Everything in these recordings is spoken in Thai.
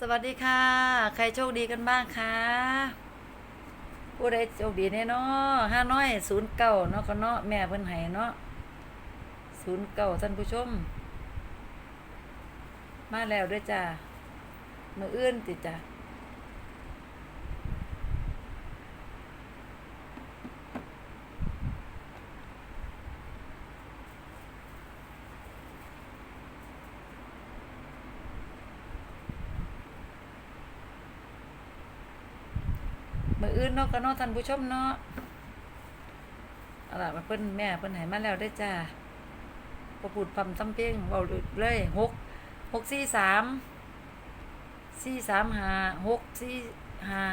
สวัสดีค่ะ ใครโชคดีกันบ้างคะผู้ใดโชคดีแน่เนาะห้าน้อยศูนย์เก้าเนาะก็เนาะแม่เพิ่นไห้เนาะศูนย์เก้าท่านผู้ชม มาแล้วด้วยจ้ามืออื่นติจ้า มืออื่นเนาะก็เนาะท่านผู้ชมเนาะเอาล่ะมาเพิ่นแม่เพิ่นให้มาแล้วเด้จ้าพอพูดพำทำเพลงเว้าเลยหกหกสี่สามสี่สามห้าหกสี่ห้า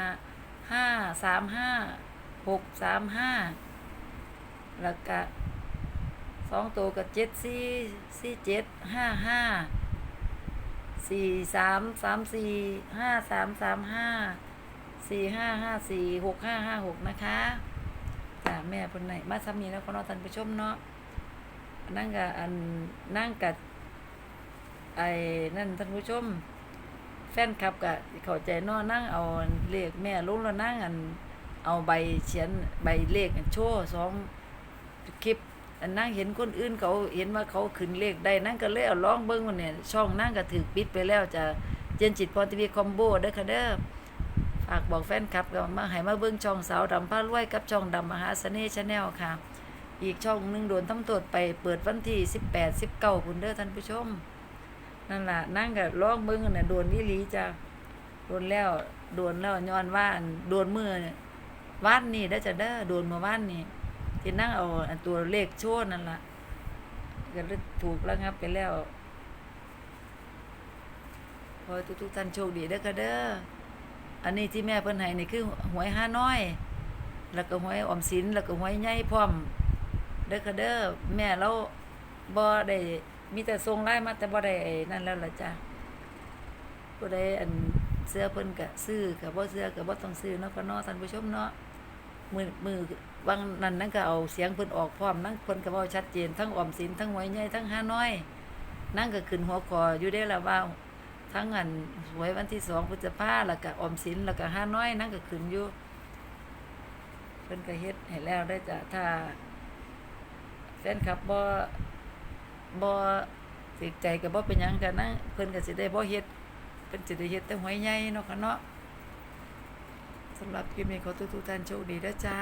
ห้าสามห้าหกสามห้าแล้วก็สองตัวกับเจ็ดสี่สี่เจ็ดห้าห้าสี่สามสามสี่ห้าสามสามห้า สี่ห้าห้าสี่หกห้าห้าหกนะคะจ้าแม่คนไหนมาซ้ำนี้แล้วก็เนอท่านผู้ชมเนาะนั่งกับอันนั่งกับไอ้นั่นท่านผู้ชม แฟนคลับกับเข้าใจเนาะนั่งเอาเลขแม่ลุงแล้วนั่งอันเอาใบเขียนใบเลขอันโชว์สองคลิปอันนั่งเห็นคนอื่นเขาเห็นว่าเขาขึ้นเลขได้นั่งก็เลยเอาลองเบิ้งวันเนี่ยช่องนั่งก็ถือปิดไปแล้วจะเจนจิตพรทีวีคอมโบเด้อค่ะเด้อากบอกแฟนคลับกับมาให้มาเบิ่งช่องสาวดำผ้ารวยกับช่องดำมหาเสน่ห์ชาแนลค่ะ อีกช่องหนึงโดนตำรวจไปเปิดวันที่18 19พุ่นเก้าคุณเด้อท่านผู้ชม นั่นล่ะนั่งกับร้องเบิ่งน่ะโดนวิลีจ้ะโดนแล้วโดนแล้วย้อนว่านโดนมือว่านนี่ได้จะเด้อโดนเมื่านนี่ที่นั่งเอาตัวเลขโชว์นั่นล่ะก็ถูกระงับไปแล้วขอให้ทุกท่านโชคดีเด้อค่ะเด้อ อันนี้ที่แม่เพิ่นให้นี่คือหวยห้าน้อย แล้วก็หวยออมสินแล้วก็หวยใหญ่พร้อมเด้อค่ะเด้อแม่เราบ่ได้มีแต่ส่งไลน์มาแต่บ่ได้นั่นแล้วล่ะจ้ะผู้ใดอันเสื้อเพิ่นก็ซื้อก็บ่เสื้อก็บ่ต้องซื้อเนาะก็เนาะท่านผู้ชมเนาะมือมือวางนั้นนั่นก็เอาเสียงเพิ่นออกพร้อมนั่นเพิ่นก็เว้าชัดเจนทั้งออมสินทั้งหวยใหญ่ทั้งห้าน้อย นั่นก็ขึ้นหัวคออยู่ได้ล้วว่า ทั้งอันหวยวันที่สองพฤษภาแล้วก็ออมสินแล้วก็ห้าน้อยนั่นก็ขึ้นอยู่เพิ่นก็เฮ็ดให้แล้วได้จ้ะถ้าแฟนคลับบ่บ่สิใจก็บ่เป็นหยังกันนะเพิ่นก็สิได้บ่เฮ็ดเพิ่นสิได้เฮ็ดแต่หวยใหญ่เนาะค่ะเนาะสำหรับคลิปนี้ขอทุกๆท่านโชคดีเด้อจ้า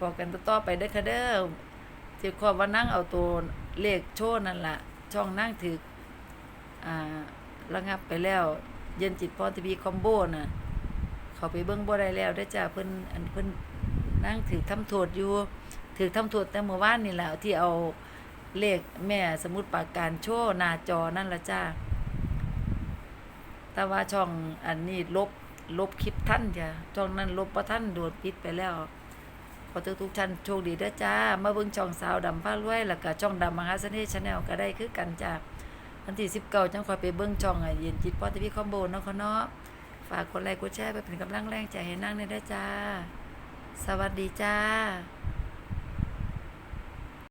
บอกกันต่อไปเด้อค่ะเด้อที่ขอว่านั่งเอาตัวเลขโชว์นั่นล่ะช่องนั่งถือ ระงับไปแล้ว เย็นจิตพรทีวีคอมโบน่ะ เขาไปเบิ้งบ่ได้แล้วได้จ้าเพิ่นอันเพิ่นนั่งถือทำโทษอยู่ถือทำโทษแต่เมื่อวานนี่แหละที่เอาเลขแม่สมุดปากการโชว์หน้าจอนั่นละจ้าแต่ว่าช่องอันนี้ลบลบคลิปท่านจ้ะช่องนั้นลบบ่ท่านโดดปิดไปแล้วขอทุกทุกท่านโชคดีด้อจ้ามาเบิ่งช่องสาวดำผ้ารวย แล้วก็ช่องดำมหาเสน่ห์ชาแนลก็ได้คือกันจ้า วันที่สิบเก้าจังคอยไปเบิ้งจองอะเย็นจิตพอทีวีคอมโบเนาะเขาเนาะฝากกดไลค์กดแชร์ไปเป็นกำลังแรงใจให้นั่งเนได้จ้า สวัสดีจ้า